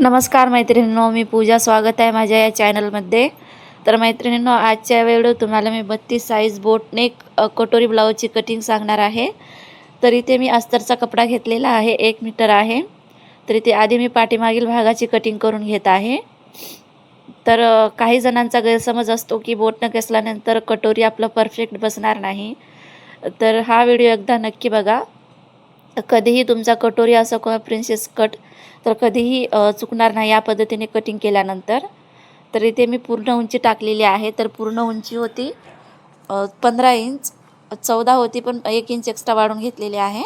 नमस्कार मैत्रिणींनो मी पूजा. स्वागत आहे माझ्या या चॅनलमध्ये. तर मैत्रिणींनो आजच्या वेळेवर तुम्हाला मी बत्तीस साईज बोटने कटोरी ब्लाऊजची कटिंग सांगणार आहे. तर इथे मी अस्तरचा कपडा घेतलेला आहे एक मीटर आहे. तर इथे आधी मी पाठीमागील भागाची कटिंग करून घेत आहे. तर काही जणांचा गैरसमज असतो की बोटनं असल्यानंतर कटोरी आपलं परफेक्ट बसणार नाही. तर हा व्हिडिओ एकदा नक्की बघा. कधीही तुमचा कटोरी असो किंवा प्रिन्सेस कट तर कधीही चुकणार नाही या पद्धतीने कटिंग केल्यानंतर. तर इथे मी पूर्ण उंची टाकलेली आहे. तर पूर्ण उंची होती पंधरा इंच चौदा होती पण एक इंच एक्स्ट्रा वाढून घेतलेली आहे.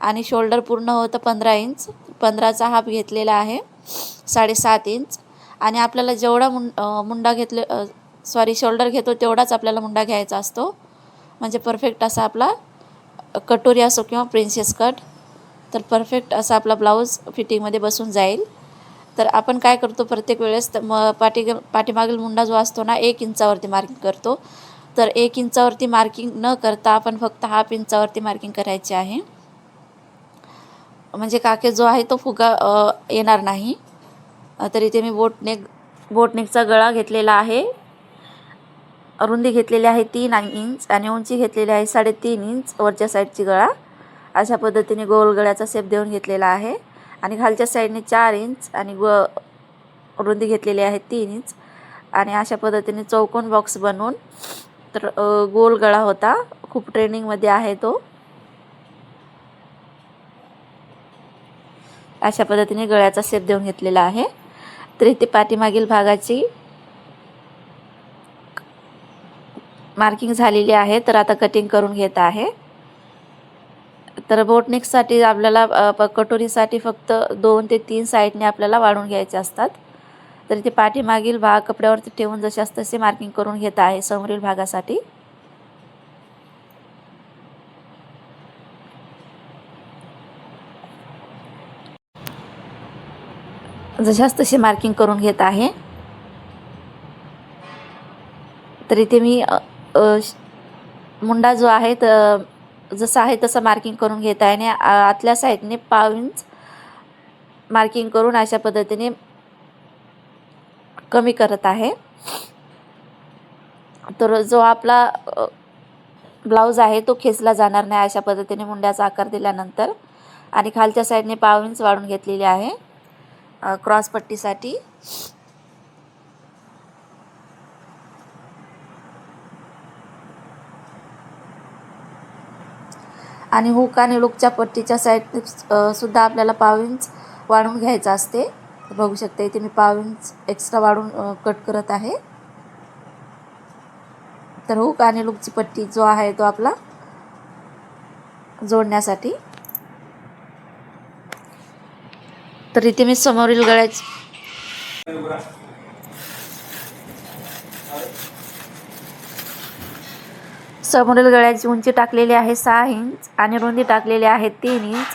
आणि शोल्डर पूर्ण होतं पंधरा इंच पंधराचा हाफ घेतलेला आहे साडेसात इंच आणि आपल्याला जेवढा मुं मुंडा घेतले सॉरी शोल्डर घेतो तेवढाच आपल्याला मुंडा घ्यायचा असतो. म्हणजे परफेक्ट असा आपला कटोरी असो किंवा प्रिन्सेस कट तर परफेक्ट असा आपला ब्लाऊज फिटिंगमध्ये बसून जाईल. तर आपण काय करतो प्रत्येक वेळेस तर म पाठी पाठीमागील मुंडा जो असतो ना एक इंचावरती मार्किंग करतो. तर एक इंचावरती मार्किंग न करता आपण फक्त हाफ इंचावरती मार्किंग करायची आहे. म्हणजे काके जो आहे तो फुगा येणार नाही. तर इथे मी बोटनेक बोटनेकचा गळा घेतलेला आहे. रुंदी घेतलेली आहे तीन इंच आणि उंची घेतलेली आहे साडेतीन इंच. वरच्या साईडची गळा. अशा पद्धतीने गोल गळ्याचा शेप देऊन घेतलेला आहे. आणि खालच्या साईडने चार इंच आणि ग रुंदी घेतलेली आहे तीन इंच. आणि अशा पद्धतीने चौकोन बॉक्स बनवून तर गोल गळा होता. खूप ट्रेनिंगमध्ये आहे तो. अशा पद्धतीने गळ्याचा शेप देऊन घेतलेला आहे. तर इथे पाठीमागील भागाची मार्किंग झालेली आहे तर आता कटिंग करून घेत आहे. तर बोटनेकसाठी आपल्याला कटोरीसाठी फक्त दोन ते तीन साईडने आपल्याला वाढून घ्यायचे असतात. तर इथे पाठीमागील भाग कपड्यावरती ठेवून जशास तसे मार्किंग करून घेत आहे समोरील भागासाठी. जशास तसे मार्किंग करून घेत आहे. तर इथे मी मुंडा जो आहे तर जसं आहे तसं मार्किंग करून घेत आहे आणि आतल्या साईडने पाव इंच मार्किंग करून अशा पद्धतीने कमी करत आहे. तर जो आपला ब्लाऊज आहे तो खेचला जाणार नाही अशा पद्धतीने मुंड्याचा आकार दिल्यानंतर. आणि खालच्या साईडने पाव इंच वाढून घेतलेली आहे क्रॉसपट्टीसाठी आणि हुक आणि लुकच्या पट्टीच्या साईड सुद्धा आपल्याला पाव इंच वाढून घ्यायचं असते. बघू शकता इथे मी पाव इंच एक्स्ट्रा वाढून कट करत आहे. तर हुक आणि लुकची पट्टी जो आहे तो आपला जोडण्यासाठी. तर इथे मी समोरील गळ्याची समोरील गळ्याची उंची टाकलेली आहे सहा इंच आणि रुंदी टाकलेली आहे तीन इंच.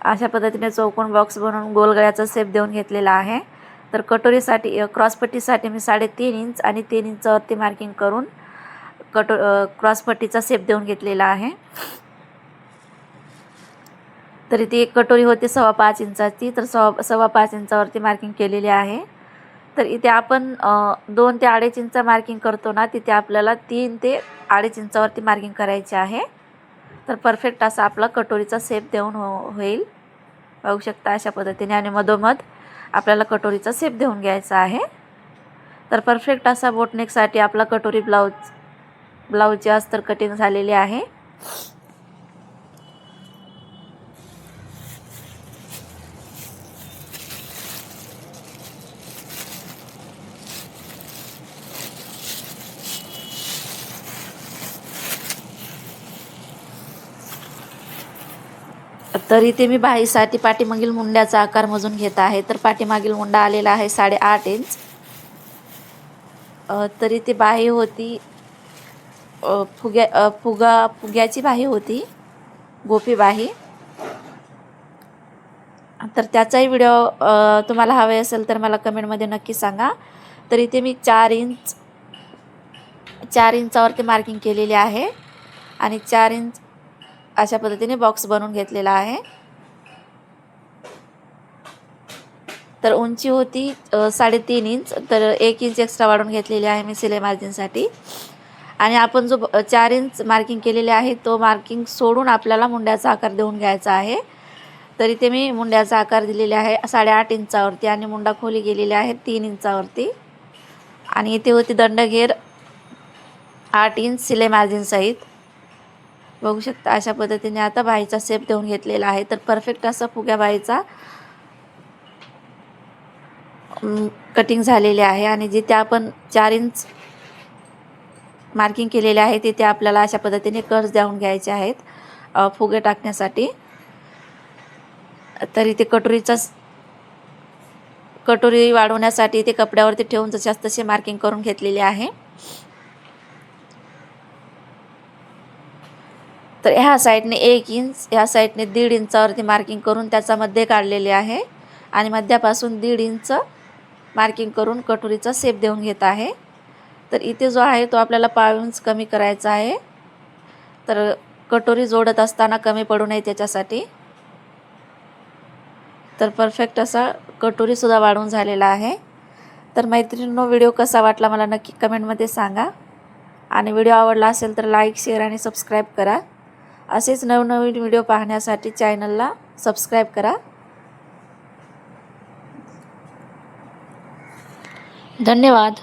अशा पद्धतीने चौकोन बॉक्स बनवून गोल गळ्याचा देऊन घेतलेला आहे. तर कटोरीसाठी क्रॉसपट्टीसाठी मी साडेतीन इंच आणि तीन इंचावरती मार्किंग करून कटो क्रॉसपट्टीचा सेप देऊन घेतलेला आहे. तरी ती एक कटोरी होती सव्वा पाच इंचाची तर सव्वा सव्वा पाच इंचावरती मार्किंग केलेली आहे. तर इथे आपण दोन ते अडीच इंच मार्किंग करतो ना तिथे आपल्याला तीन ते अडीच इंचावरती मार्किंग करायची आहे. तर परफेक्ट असा आपला कटोरीचा सेप देऊन हो होईल. बघू शकता अशा पद्धतीने आणि मधोमध आपल्याला कटोरीचा सेप देऊन घ्यायचा आहे. तर परफेक्ट असा बोटनेकसाठी आपला कटोरी ब्लाऊज ब्लाऊजची अस्तर कटिंग झालेली आहे. तर इथे मी बाईसाठी पाठीमागील मुंड्याचा आकार मोजून घेत आहे. तर पाठीमागील मुंडा आलेला आहे साडेआठ इंच. तर इथे बाही होती फुग्या फुगा फुग्याची बाही होती गोपी बाही. तर त्याचाही व्हिडिओ तुम्हाला हवे असेल तर मला कमेंटमध्ये नक्की सांगा. तर इथे मी चार इंच चार इंचावरती मार्किंग केलेली आहे. आणि चार इंच अशा पद्धतीने बॉक्स बनवून घेतलेला आहे. तर उंची होती साडेतीन इंच तर एक इंच एक्स्ट्रा वाढवून घेतलेली आहे मी सिलाई मार्जिनसाठी आणि आपण जो चार इंच मार्किंग केलेले आहे तो मार्किंग सोडून आपल्याला मुंड्याचा आकार देऊन घ्यायचा आहे. तर इथे मी मुंड्याचा आकार दिलेला आहे साडेआठ इंचावरती आणि मुंडा खोली गेलेली आहे तीन इंचावरती आणि इथे होती दंडघेर आठ इंच सिलाई मार्जिन सहित. बघू शकता अशा पद्धतीने आता बाईचा शेप देऊन घेतलेला आहे. तर परफेक्ट असा फुग्या बाईचा कटिंग झालेले आहे आणि जिथे आपण चार इंच मार्किंग केलेले आहे तिथे आपल्याला अशा पद्धतीने कर्ज देऊन घ्यायचे आहेत फुगे टाकण्यासाठी. तर इथे कटोरीचा कटोरी वाढवण्यासाठी ते कपड्यावरती ठेवून जशास तसे मार्किंग करून घेतलेले आहे. तर ह्या साईडने एक इंच ह्या साईडने दीड इंचावरती मार्किंग करून त्याचा मध्ये काढलेले आहे. आणि मध्यापासून दीड इंच मार्किंग करून कटोरीचा सेप देऊन घेत आहे. तर इथे जो आहे तो आपल्याला पाव इंच कमी करायचा आहे. तर कटोरी जोडत असताना कमी पडू नये त्याच्यासाठी. तर परफेक्ट असा कटोरीसुद्धा वाढवून झालेला आहे. तर मैत्रिणींनो व्हिडिओ कसा वाटला मला नक्की कमेंटमध्ये सांगा. आणि व्हिडिओ आवडला असेल तर लाईक शेअर आणि सबस्क्राईब करा. असेच नवनवीन व्हिडिओ पाहण्यासाठी चॅनलला सबस्क्राईब करा. धन्यवाद.